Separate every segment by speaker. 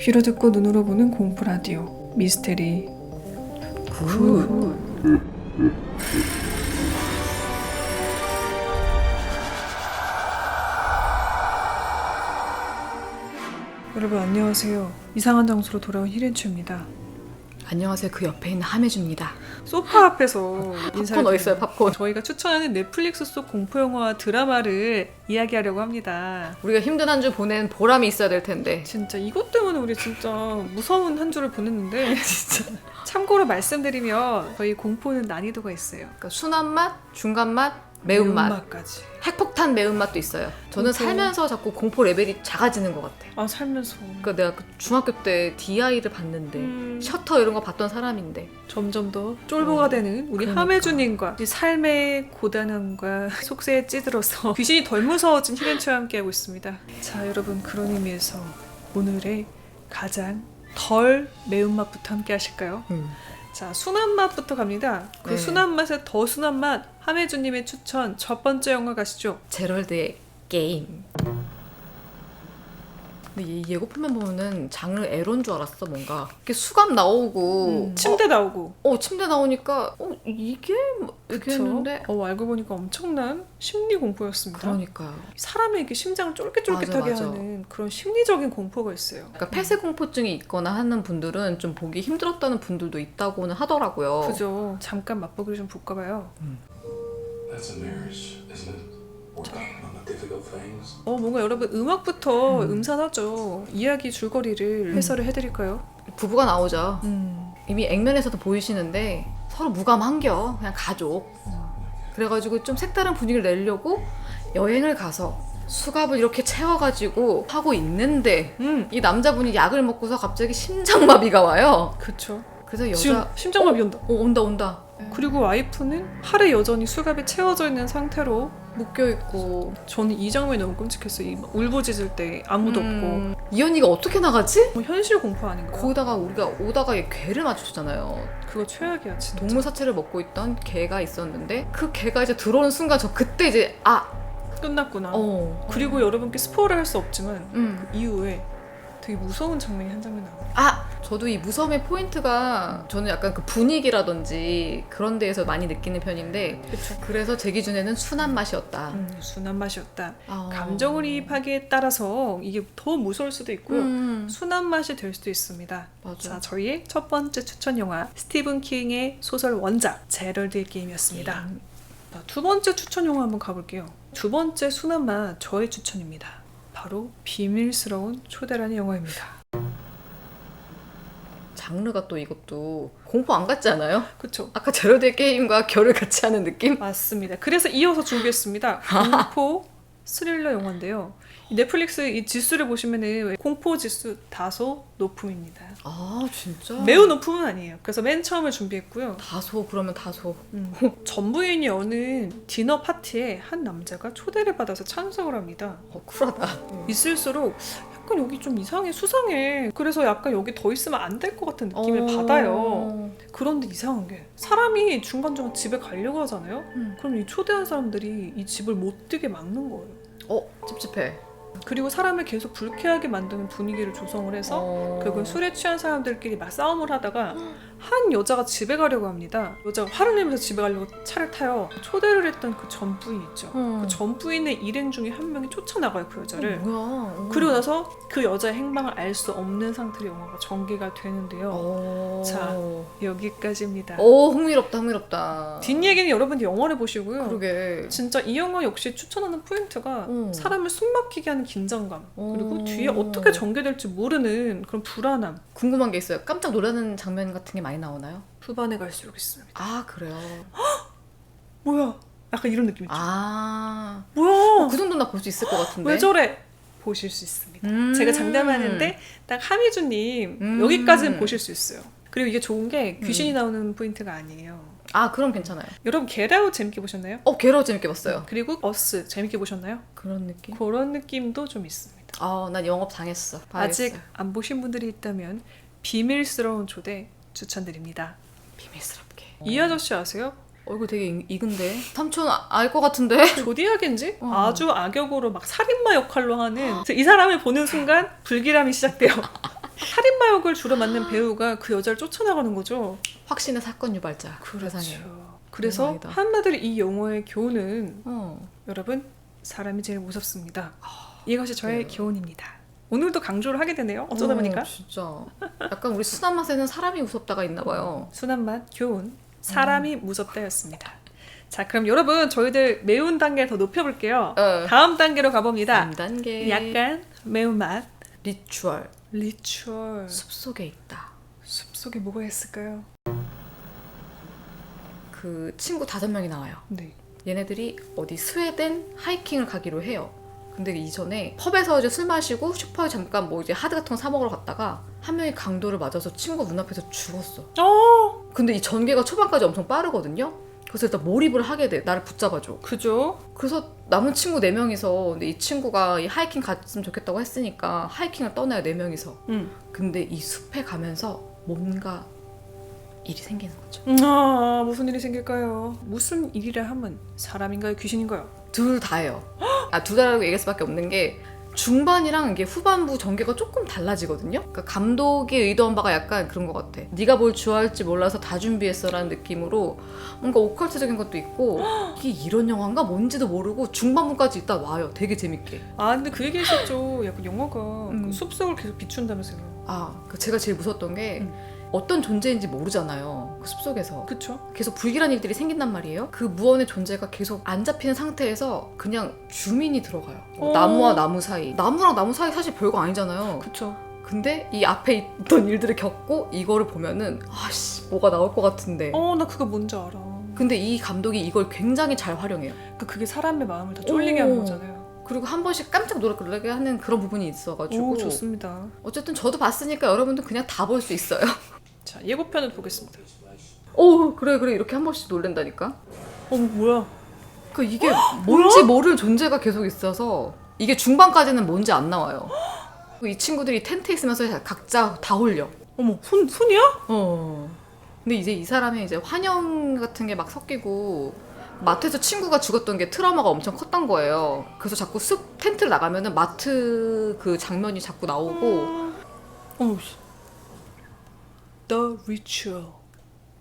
Speaker 1: 귀로 듣고 눈으로 보는 공포 라디오 미스테리 굿. 여러분 안녕하세요. 이상한 장소로 돌아온 히렌츠입니다.
Speaker 2: 안녕하세요. 그 옆에 있는 함혜주입니다.
Speaker 1: 소파 앞에서 인사를
Speaker 2: 팝콘 어디 있어요? 팝콘.
Speaker 1: 저희가 추천하는 넷플릭스 속 공포 영화와 드라마를 이야기하려고 합니다.
Speaker 2: 우리가 힘든 한 주 보낸 보람이 있어야 될 텐데.
Speaker 1: 진짜 이것 때문에 우리 진짜 무서운 한 주를 보냈는데 진짜 참고로 말씀드리면 저희 공포는 난이도가 있어요.
Speaker 2: 그러니까 순한 맛, 중간 맛, 매운맛,
Speaker 1: 매운맛까지.
Speaker 2: 핵폭탄 매운맛도 있어요. 저는
Speaker 1: 공포.
Speaker 2: 살면서 자꾸 공포 레벨이 작아지는 것 같아.
Speaker 1: 아 살면서
Speaker 2: 그러니까 내가 그 중학교 때 DI를 봤는데
Speaker 1: 음,
Speaker 2: 셔터 이런 거 봤던 사람인데
Speaker 1: 점점 더 쫄보가
Speaker 2: 어,
Speaker 1: 되는 우리
Speaker 2: 그러니까.
Speaker 1: 함혜주님과 이 삶의 고단함과 속세에 찌들어서 귀신이 덜 무서워진 히렌츠와 함께하고 있습니다. 자 여러분 그런 의미에서 오늘의 가장 덜 매운맛부터 함께 하실까요? 자 순한 맛부터 갑니다. 그
Speaker 2: 네.
Speaker 1: 순한 맛에 더 순한 맛 함혜주님의 추천 첫 번째 영화 가시죠.
Speaker 2: 제럴드의 게임. 근데 이 예고편만 보면은 장르 에로인 줄 알았어 뭔가 이렇게 수갑 나오고
Speaker 1: 음, 침대 나오고
Speaker 2: 어, 어, 침대 나오니까 어 이게 뭐
Speaker 1: 그쵸?
Speaker 2: 했는데
Speaker 1: 어 알고 보니까 엄청난 심리 공포였습니다.
Speaker 2: 그러니까요.
Speaker 1: 사람의 이렇게 심장을 쫄깃쫄깃하게
Speaker 2: 맞아, 맞아.
Speaker 1: 하는 그런 심리적인 공포가 있어요.
Speaker 2: 그러니까 폐쇄 공포증이 있거나 하는 분들은 좀 보기 힘들었다는 분들도 있다고는 하더라고요.
Speaker 1: 그죠. 잠깐 맛보기를 좀 볼까 봐요.
Speaker 3: That's a marriage, isn't it? Working on the difficult things.
Speaker 1: 어 뭔가 여러분 음악부터
Speaker 2: 음.
Speaker 1: 음. 산하죠 이야기 줄거리를 해설을 해드릴까요?
Speaker 2: 부부가 나오죠.
Speaker 1: 음.
Speaker 2: 이미 액면에서도 보이시는데 서로 무감한겨. 그냥 가족. 그래가지고 좀 색다른 분위기를 내려고 여행을 가서 수갑을 이렇게 채워가지고 하고 있는데
Speaker 1: 음.
Speaker 2: 이 남자분이 약을 먹고서 갑자기 심장마비가 와요.
Speaker 1: 그쵸.
Speaker 2: 그래서
Speaker 1: 지금
Speaker 2: 여자
Speaker 1: 심장마비 온다.
Speaker 2: 어, 온다 온다.
Speaker 1: 그리고 와이프는 팔에 여전히 수갑이 채워져 있는 상태로
Speaker 2: 묶여 있고
Speaker 1: 저는 이 장면이 너무 끔찍했어요. 이 울부짖을 때 아무도
Speaker 2: 음, 이 언니가 어떻게 나가지?
Speaker 1: 없고 뭐 현실 공포 아닌가?
Speaker 2: 거기다가 우리가 오다가 얘 개를 마주쳤잖아요.
Speaker 1: 그거 최악이야 진짜.
Speaker 2: 동물 사체를 먹고 있던 개가 있었는데 그 개가 이제 들어오는 순간 저 그때 이제 아,
Speaker 1: 끝났구나.
Speaker 2: 어,
Speaker 1: 그리고 여러분께 스포를 할 수 없지만
Speaker 2: 음,
Speaker 1: 이후에 되게 무서운 장면이 한 장면 나와요.
Speaker 2: 아, 저도 이 무서움의 포인트가 저는 약간 그 분위기라든지 그런 데에서 많이 느끼는 편인데
Speaker 1: 그쵸.
Speaker 2: 그래서 제 기준에는 순한 맛이었다.
Speaker 1: 음, 순한 맛이었다.
Speaker 2: 아.
Speaker 1: 감정을 이입하기에 따라서 이게 더 무서울 수도 있고요.
Speaker 2: 음,
Speaker 1: 순한 맛이 될 수도 있습니다.
Speaker 2: 맞아.
Speaker 1: 자, 저희의 첫 번째 추천 영화 스티븐 킹의 소설 원작 제럴드의 게임이었습니다.
Speaker 2: 음.
Speaker 1: 자, 두 번째 추천 영화 한번 가볼게요. 두 번째 순한 맛 저의 추천입니다. 바로 비밀스러운 초대라는 영화입니다.
Speaker 2: 장르가 또 이것도 공포 안 같지 않아요?
Speaker 1: 그쵸?
Speaker 2: 아까 제로드의 게임과 결을 같이 하는 느낌?
Speaker 1: 맞습니다. 그래서 이어서 준비했습니다. 공포 스릴러 영화인데요. 이 넷플릭스 이 지수를 보시면은 공포 지수 다소 높음입니다.
Speaker 2: 아 진짜?
Speaker 1: 매우 높음은 아니에요. 그래서 맨 처음에 준비했고요.
Speaker 2: 다소 그러면 다소.
Speaker 1: 음, 전 부인이 여는 디너 파티에 한 남자가 초대를 받아서 참석을 합니다.
Speaker 2: 어 쿨하다.
Speaker 1: 있을수록 약간 여기 좀 이상해, 수상해. 그래서 약간 여기 더 있으면 안 될 것 같은 느낌을
Speaker 2: 어.
Speaker 1: 받아요. 그런데 이상한 게 사람이 중간중간 집에 가려고 하잖아요.
Speaker 2: 음.
Speaker 1: 그럼 이 초대한 사람들이 이 집을 못 뜨게 막는 거예요.
Speaker 2: 어 찝찝해.
Speaker 1: 그리고 사람을 계속 불쾌하게 만드는 분위기를 조성을 해서
Speaker 2: 어.
Speaker 1: 결국은 술에 취한 사람들끼리 막 싸움을 하다가 한 여자가 집에 가려고 합니다. 여자가 화를 내면서 집에 가려고 차를 타요. 초대를 했던 그 전 부인 있죠.
Speaker 2: 음.
Speaker 1: 그 전 부인의 일행 중에 한 명이 쫓아나가요 그 여자를.
Speaker 2: 어? 음.
Speaker 1: 그리고 나서 그 여자의 행방을 알 수 없는 상태로 영화가 전개가 되는데요.
Speaker 2: 어.
Speaker 1: 자. 여기까지입니다.
Speaker 2: 오 흥미롭다 흥미롭다.
Speaker 1: 뒷 얘기는 여러분들 영화를 보시고요.
Speaker 2: 그러게.
Speaker 1: 진짜 이 영화 역시 추천하는 포인트가
Speaker 2: 음.
Speaker 1: 사람을 숨막히게 하는 긴장감 그리고
Speaker 2: 오.
Speaker 1: 뒤에 어떻게 전개될지 모르는 그런 불안함
Speaker 2: 궁금한 게 있어요. 깜짝 놀라는 장면 같은 게 많이 나오나요?
Speaker 1: 후반에 갈수록 있습니다.
Speaker 2: 아 그래요.
Speaker 1: 뭐야? 약간 이런 느낌 있죠.
Speaker 2: 아.
Speaker 1: 뭐야?
Speaker 2: 그 정도 나볼 수 있을 것 같은데.
Speaker 1: 왜 저래? 보실 수 있습니다.
Speaker 2: 음.
Speaker 1: 제가 장담하는데 딱 하미주님
Speaker 2: 음.
Speaker 1: 여기까지는 보실 수 있어요. 그리고 이게 좋은 게 귀신이 나오는 포인트가 아니에요.
Speaker 2: 아 그럼 괜찮아요.
Speaker 1: 여러분 게라웃 재밌게 보셨나요?
Speaker 2: 어 게러 재밌게 봤어요.
Speaker 1: 그리고 어스 재밌게 보셨나요?
Speaker 2: 그런 느낌.
Speaker 1: 그런 느낌도 좀 있습니다.
Speaker 2: 아난 영업 당했어.
Speaker 1: 아직
Speaker 2: 봐야겠어요.
Speaker 1: 안 보신 분들이 있다면 비밀스러운 초대 추천드립니다.
Speaker 2: 비밀스럽게.
Speaker 1: 이 아저씨 아세요?
Speaker 2: 얼굴 되게 익- 익은데 삼촌 알 것 같은데.
Speaker 1: 조디아겐지
Speaker 2: 어.
Speaker 1: 아주 악역으로 막 살인마 역할로 하는 이 사람을 보는 순간 불길함이 시작돼요. 살인마 역을 주로 맡는 배우가 그 여자를 쫓아나가는 거죠.
Speaker 2: 확신의 사건 유발자. 세상에.
Speaker 1: 그렇죠. 그래서
Speaker 2: 대박이다.
Speaker 1: 한마디로 이 영화의 교훈은
Speaker 2: 어.
Speaker 1: 여러분 사람이 제일 무섭습니다. 이것이 저의
Speaker 2: 네.
Speaker 1: 교훈입니다. 오늘도 강조를 하게 되네요. 어쩌다
Speaker 2: 어,
Speaker 1: 보니까
Speaker 2: 진짜. 약간 우리 순한 맛에는 사람이 무섭다가 있나 봐요.
Speaker 1: 순한 맛 교훈 사람이 무섭다였습니다. 자 그럼 여러분 저희들 매운 단계 더 높여볼게요.
Speaker 2: 어.
Speaker 1: 다음 단계로 가봅니다.
Speaker 2: 3단계.
Speaker 1: 약간 매운맛
Speaker 2: 리추얼.
Speaker 1: 리추얼
Speaker 2: 숲속에 있다.
Speaker 1: 숲속에 뭐가 있을까요?
Speaker 2: 그 친구 다섯 명이 나와요.
Speaker 1: 네.
Speaker 2: 얘네들이 어디 스웨덴 하이킹을 가기로 해요. 근데 이전에 펍에서 이제 술 마시고 슈퍼에 잠깐 뭐 이제 하드 같은 거 사 먹으러 갔다가 한 명이 강도를 맞아서 친구 눈앞에서 죽었어.
Speaker 1: 어
Speaker 2: 근데 이 전개가 초반까지 엄청 빠르거든요. 그래서 일단 몰입을 하게 돼. 나를 붙잡아줘.
Speaker 1: 그죠?
Speaker 2: 그래서 남은 친구 네 명이서 근데 이 친구가 이 하이킹 갔으면 좋겠다고 했으니까 하이킹을 떠나요 네 명이서.
Speaker 1: 응.
Speaker 2: 근데 이 숲에 가면서 뭔가 일이 생기는 거죠.
Speaker 1: 아 무슨 일이 생길까요? 무슨 일이라 하면 사람인가요 귀신인가요?
Speaker 2: 둘 다예요. 아, 둘 다라고 얘기할 수밖에 없는 게 중반이랑 이게 후반부 전개가 조금 달라지거든요. 그러니까 감독이 의도한 바가 약간 그런 것 같아. 네가 뭘 좋아할지 몰라서 다 준비했어라는 느낌으로 뭔가 오컬트적인 것도 있고 이게 이런 영화인가 뭔지도 모르고 중반부까지 있다 와요. 되게 재밌게.
Speaker 1: 아 근데 그 얘기 했었죠. 약간 영화가
Speaker 2: 음.
Speaker 1: 그 숲속을 계속 비춘다면서요.
Speaker 2: 아, 그 제가 제일 무서웠던 게
Speaker 1: 음.
Speaker 2: 어떤 존재인지 모르잖아요. 그 숲속에서.
Speaker 1: 그쵸?
Speaker 2: 계속 불길한 일들이 생긴단 말이에요. 그 무언의 존재가 계속 안 잡히는 상태에서 그냥 주민이 들어가요. 뭐
Speaker 1: 어.
Speaker 2: 나무와 나무 사이. 나무랑 나무 사이 사실 별거 아니잖아요.
Speaker 1: 그쵸.
Speaker 2: 근데 이 앞에 있던 일들을 겪고 이거를 보면은 아씨 뭐가 나올 것 같은데.
Speaker 1: 어 나 그거 뭔지 알아.
Speaker 2: 근데 이 감독이 이걸 굉장히 잘 활용해요.
Speaker 1: 그 그게 사람의 마음을 다 쫄리게
Speaker 2: 오.
Speaker 1: 하는 거잖아요.
Speaker 2: 그리고 한 번씩 깜짝 놀라게 하는 그런 부분이 있어가지고
Speaker 1: 오 좋습니다.
Speaker 2: 어쨌든 저도 봤으니까 여러분도 그냥 다 볼 수 있어요.
Speaker 1: 자 예고편을 보겠습니다.
Speaker 2: 오 그래 그래 이렇게 한 번씩 놀랜다니까.
Speaker 1: 어 뭐야?
Speaker 2: 그 이게 뭔지 모를 존재가 계속 있어서 이게 중반까지는 뭔지 안 나와요. 이 친구들이 텐트에 있으면서 각자 다 홀려.
Speaker 1: 어머 손 손이야?
Speaker 2: 어. 근데 이제 이 사람의 이제 환영 같은 게 막 섞이고 마트에서 친구가 죽었던 게 트라우마가 엄청 컸던 거예요. 그래서 자꾸 숲 텐트를 나가면은 마트 그 장면이 자꾸 나오고
Speaker 1: 어머 씨. The Ritual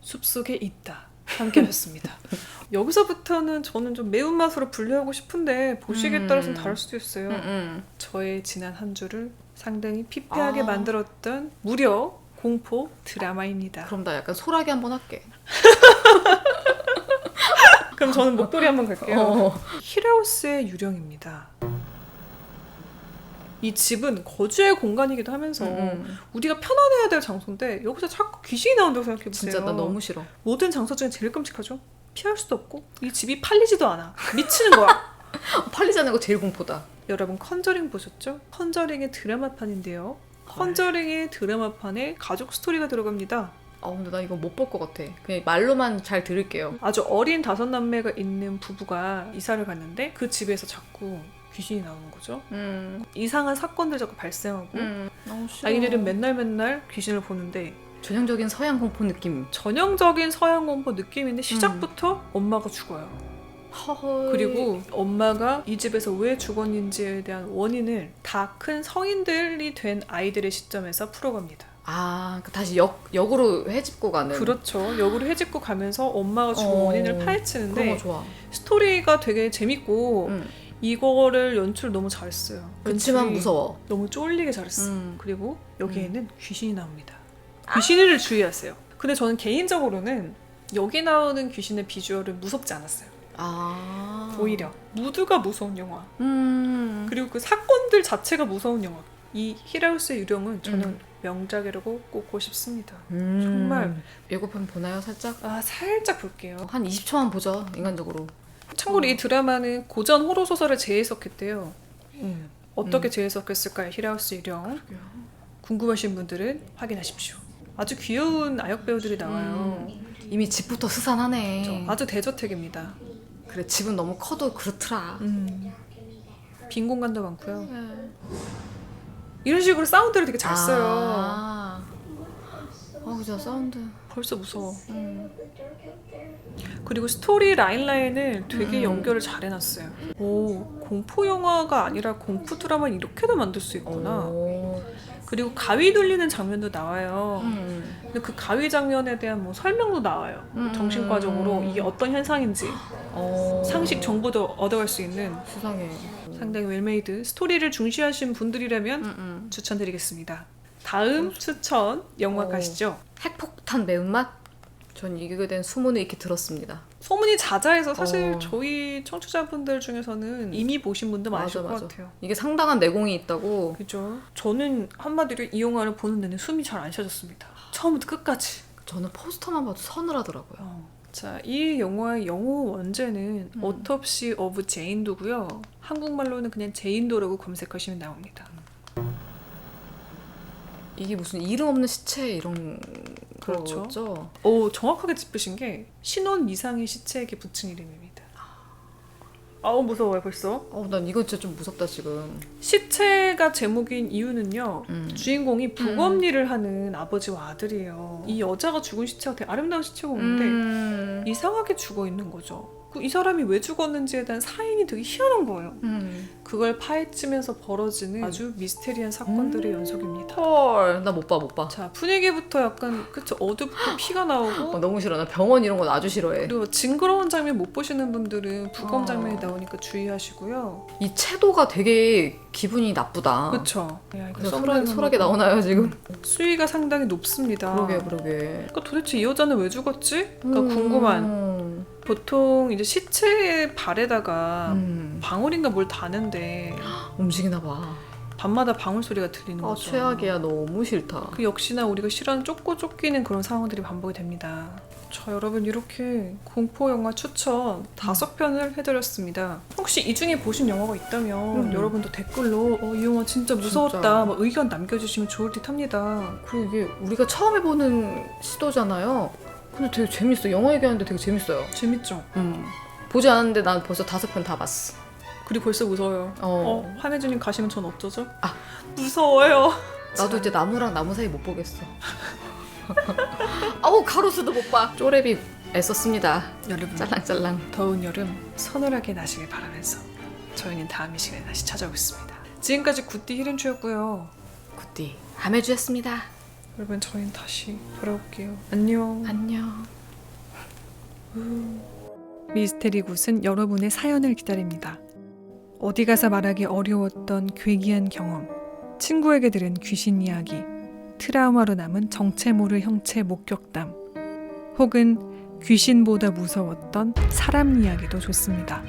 Speaker 1: 숲속에 있다. 함께하셨습니다. 여기서부터는 저는 좀 매운맛으로 분류하고 싶은데 보시기에
Speaker 2: 음.
Speaker 1: 따라서는 다를 수도 있어요.
Speaker 2: 음, 음.
Speaker 1: 저의 지난 한 주를 상당히 피폐하게
Speaker 2: 아.
Speaker 1: 만들었던 무려 공포 드라마입니다.
Speaker 2: 그럼 나 약간 소라기 한번 할게.
Speaker 1: 그럼 저는 목도리 한번 갈게요.
Speaker 2: 어.
Speaker 1: 힐하우스의 유령입니다. 이 집은 거주의 공간이기도 하면서
Speaker 2: 음, 음.
Speaker 1: 우리가 편안해야 될 장소인데 여기서 자꾸 귀신이 나온다고 생각해보세요.
Speaker 2: 진짜 나 너무 싫어.
Speaker 1: 모든 장소 중에 제일 끔찍하죠? 피할 수도 없고 이 집이 팔리지도 않아. 미치는 거야.
Speaker 2: 팔리지 않는 거 제일 공포다.
Speaker 1: 여러분 컨저링 보셨죠? 컨저링의 드라마판인데요. 컨저링의 드라마판에 가족 스토리가 들어갑니다.
Speaker 2: 아 근데 나 이거 못 볼 것 같아. 그냥 말로만 잘 들을게요.
Speaker 1: 아주 어린 다섯 남매가 있는 부부가 이사를 갔는데 그 집에서 자꾸 귀신이 나오는 거죠.
Speaker 2: 음.
Speaker 1: 이상한 사건들 자꾸 발생하고
Speaker 2: 음. 너무 싫어.
Speaker 1: 아이들은 맨날 맨날 귀신을 보는데
Speaker 2: 전형적인 서양 공포 느낌.
Speaker 1: 전형적인 서양 공포 느낌인데 시작부터 엄마가 죽어요.
Speaker 2: 허허.
Speaker 1: 그리고 엄마가 이 집에서 왜 죽었는지에 대한 원인을 다 큰 성인들이 된 아이들의 시점에서 풀어갑니다.
Speaker 2: 아, 그 다시 역 역으로 해집고 가는.
Speaker 1: 그렇죠. 역으로 해집고 가면서 엄마가 죽은
Speaker 2: 어,
Speaker 1: 원인을 파헤치는데. 스토리가 되게 재밌고
Speaker 2: 응.
Speaker 1: 이거를 연출 너무 잘했어요.
Speaker 2: 그렇지만 무서워.
Speaker 1: 너무 쫄리게 잘했어.
Speaker 2: 음.
Speaker 1: 그리고 여기에는 귀신이 나옵니다. 귀신을 주의하세요. 근데 저는 개인적으로는 여기 나오는 귀신의 비주얼은 무섭지 않았어요.
Speaker 2: 아.
Speaker 1: 오히려 무드가 무서운 영화.
Speaker 2: 음.
Speaker 1: 그리고 그 사건들 자체가 무서운 영화. 이 히라우스의 유령은 저는
Speaker 2: 음.
Speaker 1: 명작이라고 꼽고 싶습니다.
Speaker 2: 음.
Speaker 1: 정말.
Speaker 2: 예고편 보나요, 살짝?
Speaker 1: 아 살짝 볼게요.
Speaker 2: 한 20초만 보죠, 인간적으로.
Speaker 1: 참고로
Speaker 2: 어.
Speaker 1: 이 드라마는 고전 호러 소설을 재해석했대요. 음. 어떻게
Speaker 2: 음.
Speaker 1: 재해석했을까요? 히라우스 유령. 궁금하신 분들은 확인하십시오. 아주 귀여운 아역 배우들이 나와요.
Speaker 2: 이미 집부터 스산하네.
Speaker 1: 저 아주 대저택입니다.
Speaker 2: 그래, 집은 너무 커도 그렇더라.
Speaker 1: 음. 빈 공간도 많고요.
Speaker 2: 네.
Speaker 1: 이런 식으로 사운드를 되게 잘 써요.
Speaker 2: 아, 아 진짜 사운드.
Speaker 1: 벌써 무서워.
Speaker 2: 음.
Speaker 1: 그리고 스토리 라인 라인을 되게
Speaker 2: 음.
Speaker 1: 연결을 잘 해놨어요. 오 공포 영화가 아니라 공포 드라마를 이렇게도 만들 수 있구나.
Speaker 2: 오.
Speaker 1: 그리고 가위 돌리는 장면도 나와요.
Speaker 2: 음.
Speaker 1: 근데 그 가위 장면에 대한 뭐 설명도 나와요.
Speaker 2: 음.
Speaker 1: 정신과적으로 이게 어떤 현상인지
Speaker 2: 어.
Speaker 1: 상식 정보도 얻어갈 수 있는
Speaker 2: 세상에.
Speaker 1: 상당히 웰메이드 스토리를 중시하신 분들이라면
Speaker 2: 음, 음.
Speaker 1: 추천드리겠습니다. 다음 추천 영화
Speaker 2: 어.
Speaker 1: 가시죠.
Speaker 2: 핵폭탄 매운맛? 전 이게 된 소문을 이렇게 들었습니다.
Speaker 1: 소문이 자자해서 사실
Speaker 2: 어.
Speaker 1: 저희 청취자분들 중에서는 이미 보신 분들 많으실
Speaker 2: 맞아,
Speaker 1: 것. 같아요.
Speaker 2: 이게 상당한 내공이 있다고.
Speaker 1: 그죠? 저는 한마디로 이 영화를 보는 데는 숨이 잘 안 쉬어졌습니다. 처음부터 끝까지.
Speaker 2: 저는 포스터만 봐도 서늘하더라고요.
Speaker 1: 어. 자, 이 영화의 영어 원제는
Speaker 2: 음.
Speaker 1: 오브 제인도고요. 한국말로는 그냥 제인도라고 검색하시면 나옵니다.
Speaker 2: 이게 무슨 이름 없는 시체 이런
Speaker 1: 그렇죠.
Speaker 2: 거죠?
Speaker 1: 오, 정확하게 짚으신 게 신혼 이상의 시체에게 붙인 이름입니다. 아우 무서워요 벌써.
Speaker 2: 어, 난 이거 진짜 좀 무섭다 지금.
Speaker 1: 시체가 제목인 이유는요.
Speaker 2: 음.
Speaker 1: 주인공이 부검 일을 하는 아버지와 아들이에요. 이 여자가 죽은 시체가 되게 아름다운 시체가 오는데
Speaker 2: 음.
Speaker 1: 이상하게 죽어 있는 거죠. 그이 사람이 왜 죽었는지에 대한 사인이 되게 희한한 거예요.
Speaker 2: 음.
Speaker 1: 그걸 파헤치면서 벌어지는 아주 미스테리한 사건들의
Speaker 2: 음.
Speaker 1: 연속입니다.
Speaker 2: 헐, 나 못 봐, 못 봐.
Speaker 1: 자 분위기부터 약간 그쵸 어둡고 피가 나오고
Speaker 2: 어, 너무 싫어. 나 병원 이런 건 아주 싫어해.
Speaker 1: 그리고 징그러운 장면 못 보시는 분들은 부검
Speaker 2: 어.
Speaker 1: 장면이 나오니까 주의하시고요.
Speaker 2: 이 채도가 되게 기분이 나쁘다. 아. 그래서 소라게 나오나요 지금?
Speaker 1: 수위가 상당히 높습니다.
Speaker 2: 그러게 그러게.
Speaker 1: 그러니까 도대체 이 여자는 왜 죽었지? 그러니까
Speaker 2: 음.
Speaker 1: 궁금한. 보통 이제 시체의 발에다가
Speaker 2: 음.
Speaker 1: 방울인가 뭘 다는데
Speaker 2: 움직이나 봐.
Speaker 1: 밤마다 방울 소리가 들리는
Speaker 2: 아
Speaker 1: 거죠.
Speaker 2: 최악이야. 너무 싫다.
Speaker 1: 그 역시나 우리가 싫어하는 쫓고 쫓기는 그런 상황들이 반복이 됩니다. 자 여러분 이렇게 공포 영화 추천 다섯 편을 해드렸습니다. 혹시 이 중에 보신 영화가 있다면
Speaker 2: 음.
Speaker 1: 여러분도 댓글로 어, 이 영화 진짜 무서웠다
Speaker 2: 진짜.
Speaker 1: 막 의견 남겨주시면 좋을 듯 합니다.
Speaker 2: 그리고 이게 우리가 처음 해보는 시도잖아요. 근데 되게 재밌어. 영화 얘기하는데 되게 재밌어요.
Speaker 1: 재밌죠?
Speaker 2: 음. 보지 않았는데 난 벌써 다섯 편 다 봤어.
Speaker 1: 그리고 벌써 무서워요.
Speaker 2: 어.
Speaker 1: 어, 한혜주님 가시면 전 어쩌죠?
Speaker 2: 아.
Speaker 1: 무서워요.
Speaker 2: 나도 이제 나무랑 나무 사이 못 보겠어. 아우 가로수도 못 봐. 쪼레비 애썼습니다.
Speaker 1: 여러분
Speaker 2: 짤랑짤랑.
Speaker 1: 더운 여름 서늘하게 나시길 바라면서 저희는 다음 이 시간에 다시 찾아오겠습니다. 지금까지 굿디 히른추였고요.
Speaker 2: 굿디 함해주였습니다.
Speaker 1: 여러분 저희는 다시 돌아올게요. 안녕.
Speaker 2: 안녕.
Speaker 1: 미스테리 굿은 여러분의 사연을 기다립니다. 어디 가서 말하기 어려웠던 괴기한 경험, 친구에게 들은 귀신 이야기, 트라우마로 남은 정체 모를 형체 목격담, 혹은 귀신보다 무서웠던 사람 이야기도 좋습니다.